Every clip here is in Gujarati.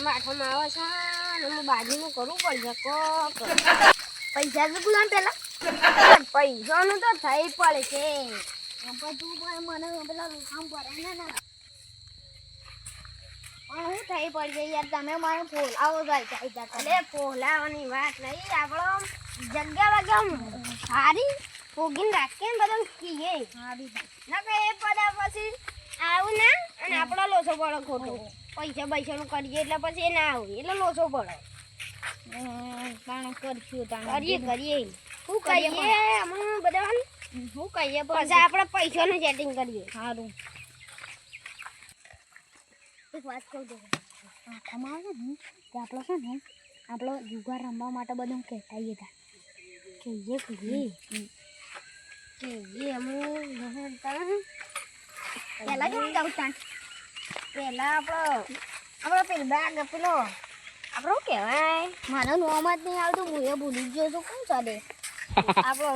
માઠામાં આવે છે ને હું બાજુનું કરવું પડશે કોક પૈસા ગુલામ પેલા. પૈસાનું તો થઈ પડે છે. બધું પણ મને પેલા કામ કરે ને ના. પણ હું થઈ પડશે યાર તમે મને ફોલાવો જાય જાય જાય ફોલાવાની વાત નહીં આપણો જગ્યા વગર સારી ફોગીને રાખીએ ને બધું કીએ. ના કે એ પછી આવું ના અને આપણો લોચો પડે ખોટો. પૈસા પૈસાનું કરીએ એટલે પછી એ ના આવે એટલે લોચો પડે. પણ કરશું કરીએ કરીએ. શું કરીએ અમે બધા શું કહીએ પછી આપણે પૈસાનું સેટિંગ કરીએ. સારું એક વાત કહું દઉં આખામાં આવે ને કે આપણો છે ને આપણો જુગાર રમવા માટે બધું કહેતા હતા કહીએ કહીએ. કહીએ અમે નહીં હતા. પહેલાં કેવું જાઉં તાણ પેલા આપણો આપણો પેલો બેગ પેલો આપણો કહેવાય? મારો નોમ જ નહીં આવતું હું એ ભૂલી ગયો છું કોણ ચાલે? આપણો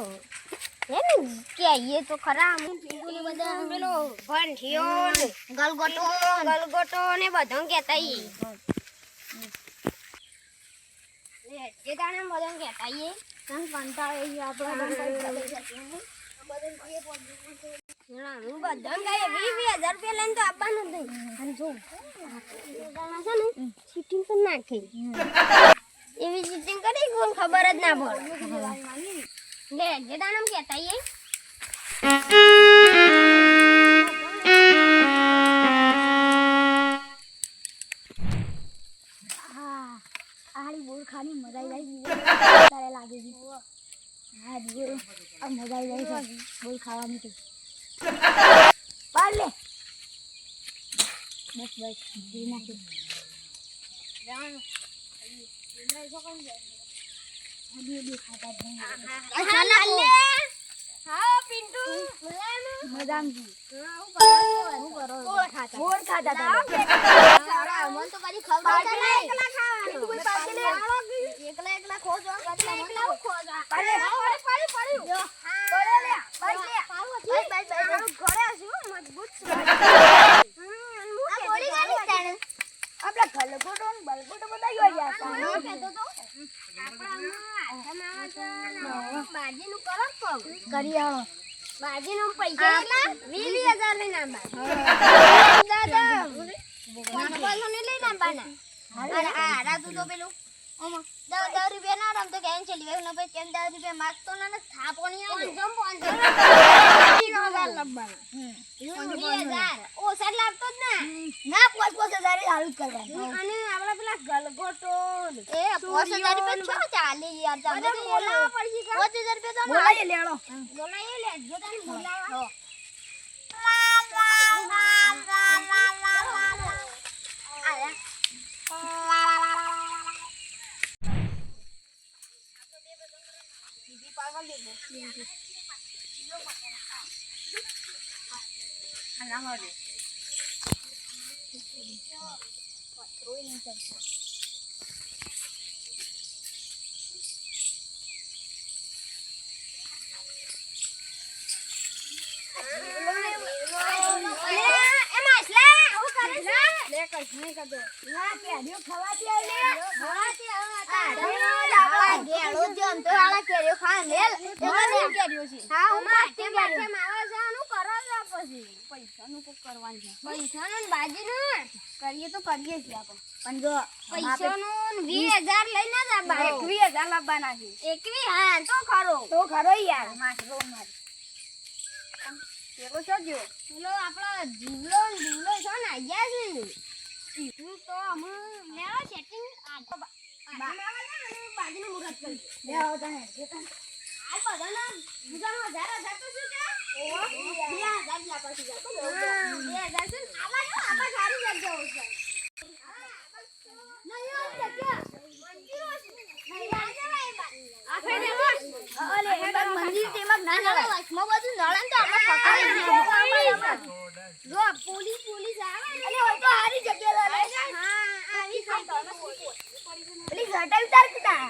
હે ને કહીએ તો ખરા અમે બધા પેલો ભંઠિયો ને ગલગોટો. ગલગોટો ને બધું કહેતા ઈ. જે તાણે બધું કહેતા કંટાળો આપણે હું કહીએ વીસ વીસ હજાર રૂપિયા લઈને તો આપવાનું છે ને ચીટિંગ પણ નાખી એવી ચીટિંગ કરી ખબર જ ના પડે લે આડી બોલ ખાની મજા આવી જાય તારે મજા આવી જાય બોલ ખાવાની તો પાડ લે બસ બસ પી નાખી ખાતા જ નહીં હા, ના, લે. હા, પિન્ટુ. બોલાવાનું. મજામાં હા, હું કરો? બોલ ખાતા બોલ ખાતા લાવો તમે. કે સારા, મને તો કદી ખબર જ એકલા નહીં. એકલા ખાવાનું. તું કોઈ પાછી લે. એકલા એકલા ખો છો એકલા એકલા હું ખો છો? પાડે. હા, પડ્યું, પડ્યું. જો. હા. પડે લે. પાડ લે. સારું હતું. Bye, bye, bye. સારું ઘરે છું, મજબૂત છું. હમ, અને હું આ કહેતો બોલી હતો, ગાડી તાણે. આપણે ગલગોટો ને બલગોટો બધા જોઈ હું ગયા કહેતો હતો, આપણા આમાં હાથમાં આવે છે ને, કરો. કરી પૈસા કેટલા? વીસ હજાર લઈને આવવાના. દાદા, લઈને આવવાના. આ રાતું તો પેલું દસ રૂપિયા ના રમતો કે ચલી ગયું પછી કેમ દસ રૂપિયા માગતો ના થાપો નહીં. વીસ હજાર. ઓછા જ જ ના. ના પોચ પોચ હજાર એ જ કરવાનું. અને આપણા પેલા ગલગોટો એ પોચ હજાર રૂપિયા છો ચાલે યાર તમે બધા પડશે પોચ હજાર રૂપિયા તો બોલાય લેણો. બોલાવીએ લે, તને બોલાવા. Hello. છે? ના કેરીઓ ખવાતી આવી લે ખવાતી આવે કેરીઓ લે મને કેરીઓ છે હા, હું માથે માથેમાં આવે છે, આનું કરો છો પછી. પૈસાનું ને બાજીનું. કરીએ તો કરીએ જ પણ જો પૈસાનું ને વીસ હજાર લઈને જ આવવાનું. એકવીસ હજાર લાવવાના છે એકવી હા તો ખરો તો ખરો યાર માછલો માર પેલો શું જો પેલો આપણો જીવલો ને ને તો અમે લેવો સેટિંગ આ તો બા- આમાં અને બાજુનું મુહૂર્ત કરી દે. તને આ બધાના બીજાનો હજાર હજાર તો શું છે? બે હજાર જ લાપા છે. બે હજાર છે. જો, સારી જગ્યાઓ છે. મંદિરો ના જવાય. બધું નળન તો આપણે આ પકડી આમાં, જો પોલીસ પોલીસ આવે ને અલે હોય તો હારી જગ્યા લે હા આવી જાય પેલી ઘટા ઉતાર કીધા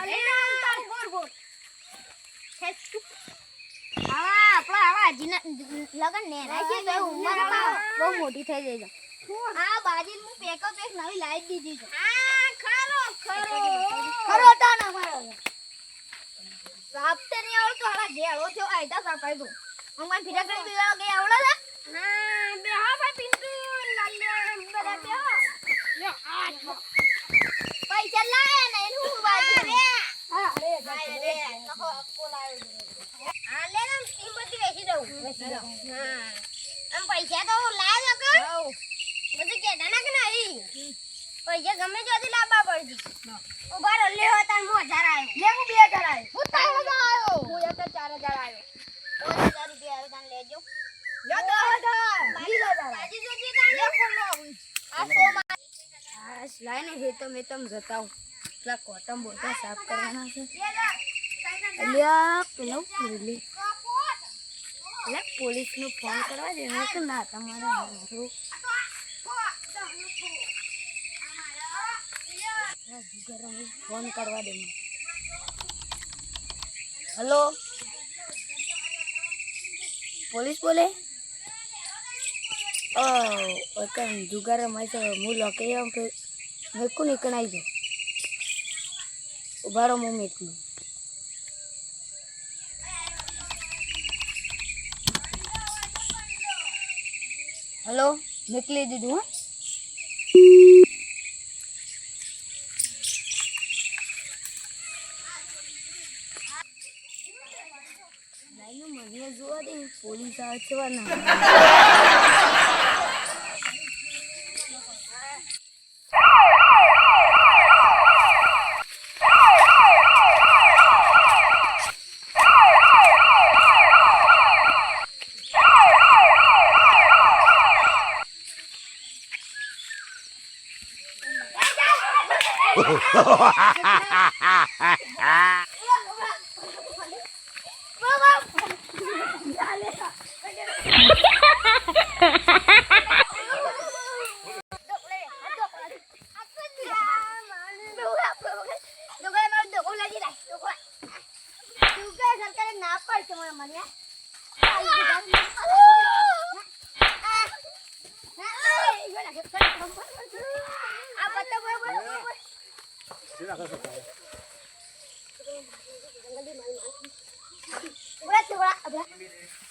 અરે ગોર ગોર આવા આપણા આવા હજીના લગન નેરા છે તો ઉંમર બહુ મોટી થઈ જાય છે. આ બાજી હું પેકો એક નવી લાઈટ દીધી છે. હા ખરો ખરો. ખરો તા ના મારો સાપતે નહીં આવડતો હાલા થયો આયતા સાપાઈ ફિરા કરી પીવા ગઈ આવડે હા બે હા ભાઈ પિંટુ લાલ્યા બધા બે હા પૈસા તો લાવવા પડશે ઊભા રહો લે હજાર આવ્યો લે હું 2000 આયો હું ત્રણ હજાર આવ્યો હું એક 4000 આયો પાંચ હજાર રૂપિયા આવ્યો લેજો લે 10000 20000 બાજી જોજી તાન ખોલો આ સો માં લાઈને હેતમ હેતમ જતા પેલા કોટમ બોટા સાફ કરવાના છે. અલ્યા પેલો પુરલી એટલે પોલીસ નો ફોન કરવા દે કે ના, તમારે હારું. ફોન કરવા દે હલો? પોલીસ બોલે? ઓ ઓકન જુગાર રમાય છે. હું લોકે મેકું નીકળાઈ જાય ઊભા રહો હું મેકું હલો, નીકળી દીધું હા. મને જોવા દે, પોલીસ આવે Ha ha ha ha ha!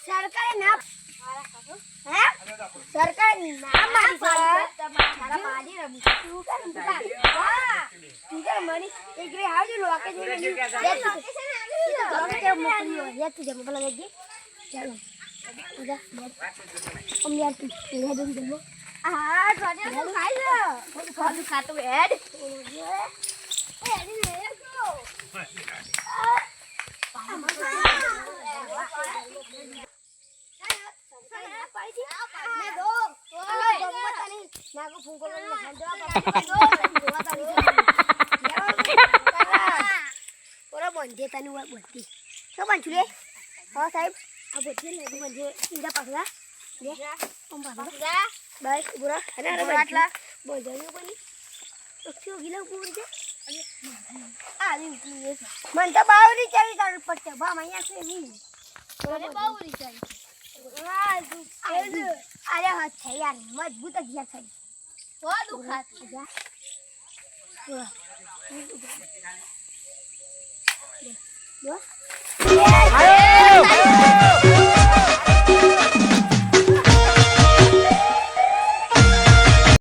સરકારે ના સરકારે ના મારી તારા બાજી રમી તું ખાતું એડ એડ. લે કો બંધે તને બધી શું બાંધું રે હા સાહેબ આ બધી ને બંધે ઈજા પકડા લે ઓમ પકડા બસ બુરા અને અરે આટલા બોજાયું બની તો શું ગીલા ઉપર રી મન તો બાવરી ચાલી તાર પડશે. ભા અહીંયા છે વી મને બાવરી ચાલી અરે હા છે યાર. મજબૂત જ યાર થઈ. હો દુખાત. જો